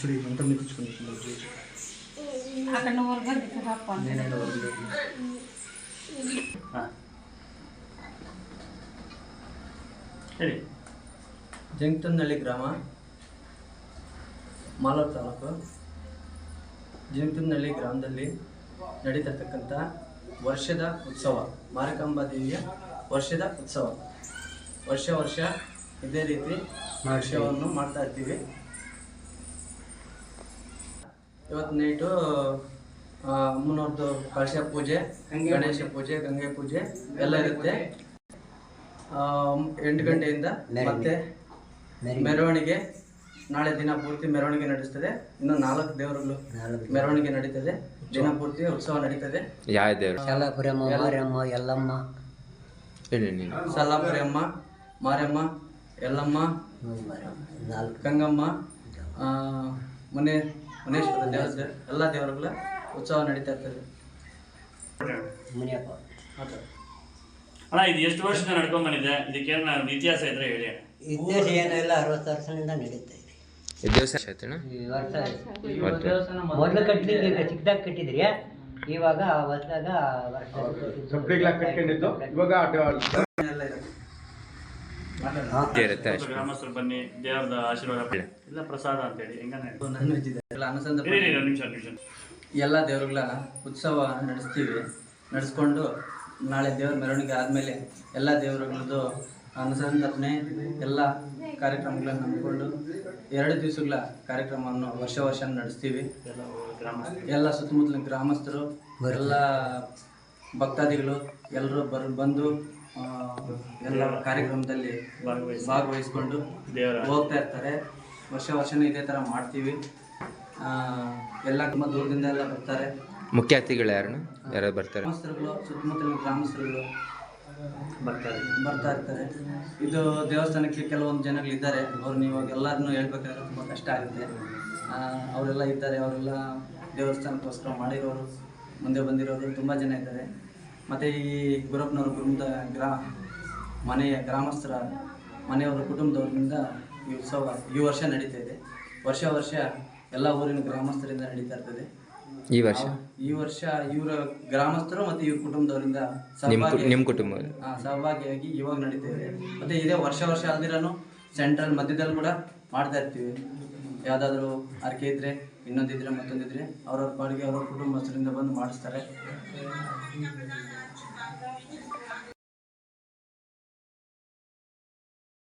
ಸುಡಿ ಮಂತ್ರ ಮಿಚ್ಕೊಂಡು అక్కడ నువ్వు వర్గ పాప ಹಾಂ ಹೇಳಿ ಜಂಕ್ತನಹಳ್ಳಿ ಗ್ರಾಮ ಮಾಲೂರು ತಾಲೂಕು ಜಂಕ್ತನಹಳ್ಳಿ ಗ್ರಾಮದಲ್ಲಿ ನಡೀತಿರ್ತಕ್ಕಂಥ ವರ್ಷದ ಉತ್ಸವ ಮಾರಿಕಾಂಬಾ ದೇವಿಯ ವರ್ಷದ ಉತ್ಸವ ವರ್ಷ ವರ್ಷ ಇದೇ ರೀತಿ ವರ್ಷವನ್ನು ಮಾಡ್ತಾ ಇರ್ತೀವಿ ಇವತ್ತು ನೈಟು ಅಮ್ಮನವ್ರದ್ದು ಕಳಶ ಪೂಜೆ ಗಣೇಶ ಪೂಜೆ ಗಂಗೆ ಪೂಜೆ ಎಲ್ಲ ಇರುತ್ತೆ. ಆ, ಎಂಟು ಗಂಟೆಯಿಂದ ಮತ್ತೆ ಮೆರವಣಿಗೆ. ನಾಳೆ ದಿನ ಪೂರ್ತಿ ಮೆರವಣಿಗೆ ನಡೆಸ್ತದೆ. ಇನ್ನು ನಾಲ್ಕು ದೇವರುಗಳು ಮೆರವಣಿಗೆ ನಡೀತದೆ. ದಿನ ಪೂರ್ತಿ ಉತ್ಸವ ನಡೀತದೆ. ಯಾವ ದೇವರು? ಎಲ್ಲಮ್ಮ ಸಲ್ಲಾಪುರಿ ಅಮ್ಮ ಮಾರಮ್ಮ ಎಲ್ಲಮ್ಮ ನಾಲ್ಕು ಗಂಗಮ್ಮ ಆ, ಮುನೇ ಮುನೇಶ್ವರ ದೇವಸ್ಥಾನ ಎಲ್ಲ ದೇವರುಗಳ ಉತ್ಸವ ನಡೀತಾ ಇರ್ತದೆ. ಅಣ್ಣ ಇದು ಎಷ್ಟು ವರ್ಷದಿಂದ ನಡ್ಕೊಂಡ್ ಬಂದಿದೆ? ಇದಕ್ಕೇನು ಇತಿಹಾಸ ಇದ್ರೆ ಹೇಳಿ ಇತಿಹಾಸ ಏನೋ ಇಲ್ಲ ಅರವತ್ತು ವರ್ಷದಿಂದ ನಡೀತಾ ಇದೆ. ಈ ದಿವಸ ಆಯ್ತಣ್ಣ? ಈ ವರ್ಷ ಮತ್ತೆ? ದೇವಸ್ಥಾನ ಮೊದಲು ಚಿಕ್ಕದಾಗಿ ಕಟ್ಟಿದ್ರಿ ಇವಾಗ ಹೊಸದಾಗ ವರ್ಷ ಕಟ್ಕೊಂಡಿದ್ದು ಇವಾಗ ಎಲ್ಲ ಇರುತ್ತೆ ಹಾ. ಇರುತ್ತೆ ಅಷ್ಟೇ ಗ್ರಾಮಸ್ಥರು ಬನ್ನಿ ದೇವರದ ಆಶೀರ್ವಾದ. ಇಲ್ಲ ಪ್ರಸಾದ ಅಂತ ಹೇಳಿ. ಎಲ್ಲ ಎಲ್ಲ ದೇವರುಗಳ ಉತ್ಸವ ನಡೆಸ್ತೀವಿ. ನಡೆಸ್ಕೊಂಡು ನಾಳೆ ದೇವರ ಮೆರವಣಿಗೆ ಆದಮೇಲೆ ಎಲ್ಲ ದೇವರುಗಳದ್ದು ಅನುಸಂಧಾಪನೆ ಎಲ್ಲ ಕಾರ್ಯಕ್ರಮಗಳನ್ನು ಹಮ್ಮಿಕೊಂಡು ಎರಡು ದಿವಸಗಳ ಕಾರ್ಯಕ್ರಮವನ್ನು ವರ್ಷ ವರ್ಷ ನಡೆಸ್ತೀವಿ. ಎಲ್ಲ ಸುತ್ತಮುತ್ತಲಿನ ಗ್ರಾಮಸ್ಥರು ಎಲ್ಲ ಭಕ್ತಾದಿಗಳು ಎಲ್ಲರೂ ಬರ್ ಬಂದು ಎಲ್ಲ ಕಾರ್ಯಕ್ರಮದಲ್ಲಿ ಭಾಗವಹಿಸ್ಕೊಂಡು ದೇವರ ಹೋಗ್ತಾ ಇರ್ತಾರೆ. ವರ್ಷ ವರ್ಷನೂ ಇದೇ ಥರ ಮಾಡ್ತೀವಿ. ಎಲ್ಲ ತುಂಬ ದೂರದಿಂದ ಎಲ್ಲ ಬರ್ತಾರೆ. ಮುಖ್ಯ ಅತಿಥಿಗಳು ಯಾರು? ಯಾರು ಬರ್ತಾರೆ? ಗ್ರಾಮಸ್ಥರುಗಳು ಸುತ್ತಮುತ್ತಲಿನ ಗ್ರಾಮಸ್ಥರುಗಳು ಬರ್ತಾರೆ. ಬರ್ತಾ ಇರ್ತಾರೆ. ಇದು ದೇವಸ್ಥಾನಕ್ಕೆ ಕೆಲವೊಂದು ಜನಗಳಿದ್ದಾರೆ. ಅವ್ರು ನೀವು ಎಲ್ಲರನ್ನೂ ಹೇಳ್ಬೇಕಾದ್ರೆ ತುಂಬ ಕಷ್ಟ ಆಗುತ್ತೆ. ಅವರೆಲ್ಲ ಇದ್ದಾರೆ. ಅವರೆಲ್ಲ ದೇವಸ್ಥಾನಕ್ಕೋಸ್ಕರ ಮಾಡಿರೋರು ಮುಂದೆ ಬಂದಿರೋರು ತುಂಬ ಜನ ಇದ್ದಾರೆ. ಮತ್ತು ಈ ಗುರಪ್ಪನವ್ರ ಕುಟುಂಬದ ಗ್ರಾ ಮನೆಯ ಗ್ರಾಮಸ್ಥರ ಮನೆಯವರ ಕುಟುಂಬದವರಿಂದ ಈ ಉತ್ಸವ ಈ ವರ್ಷ ನಡೀತಾ ಇದೆ. ವರ್ಷ ವರ್ಷ ಎಲ್ಲ ಊರಿನ ಗ್ರಾಮಸ್ಥರಿಂದ ನಡೀತಾ ಇರ್ತದೆ. ಈ ವರ್ಷ? ಈ ವರ್ಷ ಇವರ ಗ್ರಾಮಸ್ಥರು ಮತ್ತು ಇವ್ರ ಕುಟುಂಬದವರಿಂದ ನಿಮ್ಮ ಸಹಭಾಗಿ ನಿಮ್ಮ ಕುಟುಂಬ ಸಹಭಾಗಿಯಾಗಿ ಇವಾಗ ನಡೀತಾ ಇದೆ. ಮತ್ತೆ ಇದೇ ವರ್ಷ ವರ್ಷ ಅಲ್ದಿರನು ಸೆಂಟ್ರಲ್ ಮಧ್ಯದಲ್ಲಿ ಕೂಡ ಮಾಡ್ತಾ ಇರ್ತೀವಿ. ಯಾವುದಾದ್ರೂ ಅರ್ಕೆ ಇದ್ದರೆ ಇನ್ನೊಂದಿದ್ರೆ ಮತ್ತೊಂದಿದ್ರೆ ಅವ್ರವ್ರ ಪಾಡಿಗೆ ಅವ್ರವ್ರ ಕುಟುಂಬಸ್ಥರಿಂದ ಬಂದು ಮಾಡಿಸ್ತಾರೆ.